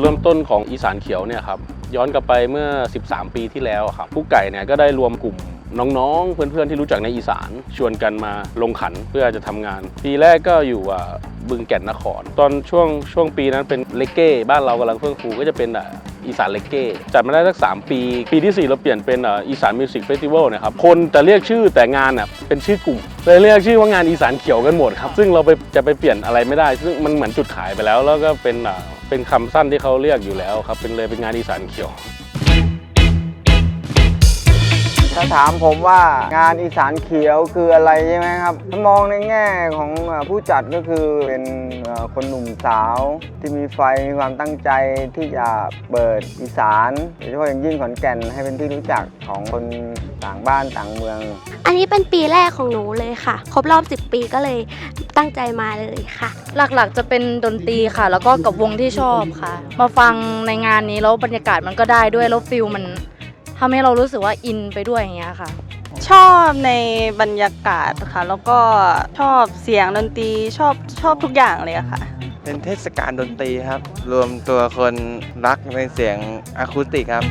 เริ่มต้นของอีสานเขียวเนี่ยครับย้อนกลับไปเมื่อ 13 ปีที่แล้วครับผู้ไก่เนี่ยก็ได้รวมกลุ่มน้องๆ เพื่อนๆ ที่รู้จักในอีสานชวนกันมาลงขันเพื่อจะทำงาน ปีแรกก็อยู่อ่าบึงแก่นนคร ตอนช่วงช่วงปีนั้นเป็นเลเก้บ้านเรากำลังเฟื่องฟูก็จะเป็นอ่าอีสานเลเก้จัดมาได้สัก 3 ปี ปีที่ 4 เราเปลี่ยนเป็นอ่าอีสานมิวสิกเฟสติวัลนะครับคนจะเรียกชื่อแต่งานอะเป็นชื่อกลุ่มเลยเรียกชื่อว่างานอีสานเขียวกันหมดครับซึ่งเราไปจะไปเปลี่ยนอะไรไม่ได้ ซึ่งมันเหมือนจุดขายไปแล้วแล้วก็เป็นอ่า เป็นคำสั้นที่เขาเรียกอยู่แล้วครับเป็นเลยเป็นงานอีสานเขียว ถ้าถามผมว่างานอีสานเขียวคืออะไรใช่ไหมครับถ้ามองในแง่ของเอ่อผู้จัดก็คือเป็นเอ่อคนหนุ่มสาว ที่มีไฟมีความตั้งใจที่จะเปิดอีสานโดยเฉพาะอย่างยิ่งขอนแก่นให้เป็นที่รู้จักของคนต่างบ้านต่างเมือง อันนี้เป็นปีแรกของหนูเลยค่ะ ครบรอบ 10 ปีก็เลยตั้งใจมาเลยค่ะ หลักๆจะเป็นดนตรีค่ะ แล้วก็กับวงที่ชอบค่ะ มาฟังในงานนี้แล้วบรรยากาศมันก็ได้ด้วยแล้วฟิลมัน ทำให้เรารู้สึกว่าอินไปด้วยอย่างเงี้ยค่ะ ชอบในบรรยากาศค่ะ แล้วก็ชอบเสียงดนตรีชอบชอบทุกอย่างเลยอะค่ะ เป็นเทศกาลดนตรีครับ รวมตัวคนรักในเสียงอะคูสติกครับ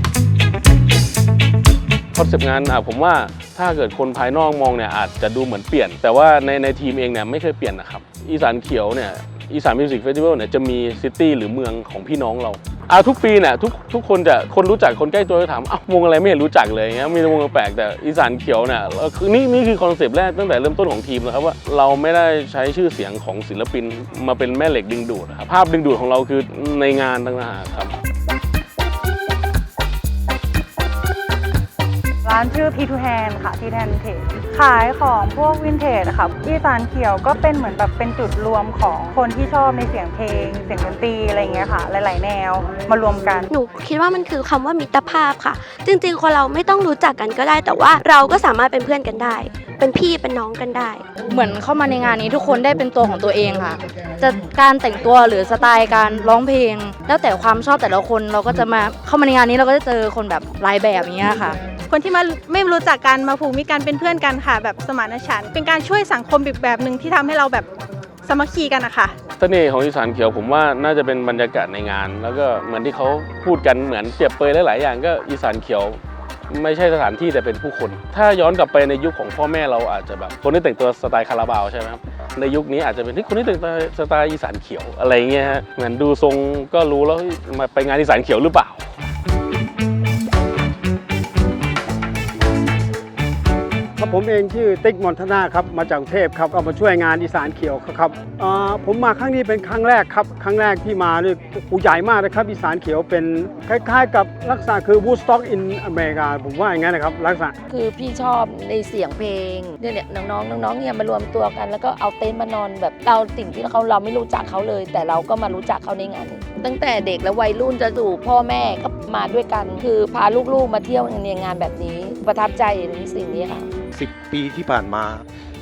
คอนเซปต์งานอะผมว่าถ้าเกิดคนภายนอกมองเนี่ยอาจจะดูเหมือนเปลี่ยน แต่ว่าในในทีมเองเนี่ยไม่เคยเปลี่ยนนะครับ อีสานเขียวเนี่ยอีสานมิวสิกเฟสติวัลเนี่ยจะมีซิตี้หรือเมืองของพี่น้องเรา อะทุกปีเนี่ยทุกทุกคนจะคนรู้จักคนใกล้ตัวจะถามอ้าววงอะไรไม่เห็นรู้จักเลยเงี้ยมีแต่วงแปลกแต่อีสานเขียวเนี่ยคือนี่นี่คือคอนเซปต์แรกตั้งแต่เริ่มต้นของทีมนะครับว่าเราไม่ได้ใช้ชื่อเสียงของศิลปินมาเป็นแม่เหล็กดึงดูดครับภาพดึงดูดของเราคือในงานต่างหากครับร้านชื่อ P2 Hand ค่ะ P2 Hand Vintage ขายของพวกวินเทจค่ะอีสานเขียวก็เป็นเหมือนแบบเป็นจุดรวมของคนที่ชอบในเสียงเพลง เสียงดนตรีอะไรอย่างเงี้ยค่ะ หลาย ๆ แนวมารวมกันหนูคิดว่ามันคือคำว่ามิตรภาพค่ะ จริง ๆ คนเราไม่ต้องรู้จักกันก็ได้ แต่ว่าเราก็สามารถเป็นเพื่อนกันได้ เป็นพี่เป็นน้องกันได้ เหมือนเข้ามาในงานนี้ทุกคนได้เป็นตัวของตัวเองค่ะ จะการแต่งตัวหรือสไตล์การร้องเพลง แล้วแต่ความชอบแต่ละคนเราก็จะมาเข้ามาในงานนี้เราก็จะเจอคนแบบหลายแบบอย่างเงี้ยค่ะ คนที่มาไม่รู้จักกันมาผูกมิตรกันเป็นเพื่อนกันค่ะ แบบสมานฉันท์เป็นการช่วยสังคมอีกแบบหนึ่งที่ทำให้เราแบบสามัคคีกันนะคะ เสน่ห์ของอีสานเขียวผมว่าน่าจะเป็นบรรยากาศในงาน แล้วก็เหมือนที่เขาพูดกันเหมือนเปรียบเปรยหลายๆอย่างก็อีสานเขียว ไม่ใช่สถานที่แต่เป็นผู้คน ถ้าย้อนกลับไปในยุคของพ่อแม่เราอาจจะแบบคนที่แต่งตัวสไตล์คาราบาวใช่ไหมครับในยุคนี้อาจจะเป็นที่คนที่แต่งตัวสไตล์อีสานเขียวอะไรเงี้ยฮะเหมือนดูทรงก็รู้แล้วเฮ้ยมาไปงานอีสานเขียวหรือเปล่า ครับผมเองชื่อติ๊กมอนทนาครับมาจากกรุงเทพครับก็มาช่วยงานอีสานเขียวครับผมมาครั้งนี้เป็นครั้งแรกครับครั้งแรกที่มาเนี่ยปูใหญ่มากนะครับอีสานเขียวเป็นคล้ายๆ กับลักษณะคือวูสต็อกอินอเมริกาผมว่าอย่างนั้นนะครับลักษณะคือพี่ชอบในเสียงเพลงเนี่ยเนี่ยน้องๆน้องๆเนี่ยมารวมตัวกัน แล้วก็เอาเต็นท์มานอนแบบเราสิ่งที่เขาเราไม่รู้จักเขาเลย แต่เราก็มารู้จักเขาในงานตั้งแต่เด็กและวัยรุ่นจะสู่พ่อแม่ก็มาด้วยกัน คือพาลูกๆมาเที่ยวในงานแบบนี้ ประทับใจในสิ่งนี้ค่ะ ปีที่ผ่านมา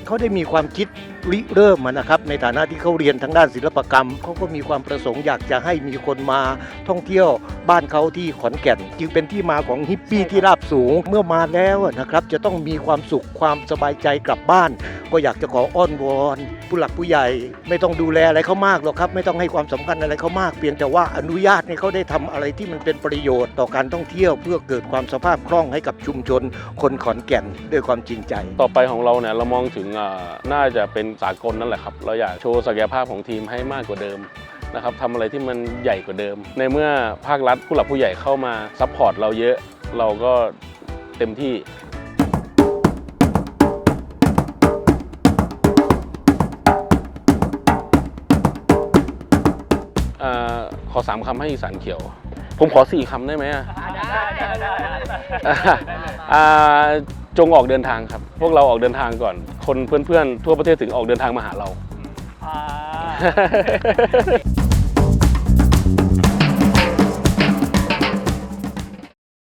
เขาได้มีความคิด ริเริ่มมานะครับในฐานะที่เขาเรียนทางด้านศิลปกรรมเขาก็มีความประสงค์อยากจะให้มีคนมาท่องเที่ยวบ้านเขาที่ขอนแก่น จึงเป็นที่มาของฮิปปี้ที่ราบสูงเมื่อมาแล้วนะครับจะต้องมีความสุขความสบายใจกลับบ้าน ก็อยากจะขออ้อนวอน ผู้หลักผู้ใหญ่ ไม่ต้องดูแลอะไรเขามากหรอกครับ ไม่ต้องให้ความสำคัญอะไรเขามาก เพียงแต่ว่าอนุญาตให้เขาได้ทำอะไรที่มันเป็นประโยชน์ต่อการท่องเที่ยว เพื่อเกิดความสภาพคล่องให้กับชุมชน คนขอนแก่นด้วยความจริงใจ ต่อไปของเราเนี่ยเรามองถึงน่าจะเป็นสากลนั่นแหละครับ เราอยากโชว์ศักยภาพของทีมให้มากกว่าเดิมนะครับทำอะไรที่มันใหญ่กว่าเดิม ในเมื่อภาครัฐผู้หลักผู้ใหญ่เข้ามาซัพพอร์ตเราเยอะเราก็เต็มที่ขอสามคำให้อีสานเขียว ผมขอสี่คำได้ไหมอะอ่า จงออกเดินทางครับ พวกเราออกเดินทางก่อน คนเพื่อนๆ ทั่วประเทศถึงออกเดินทางมาหาเรา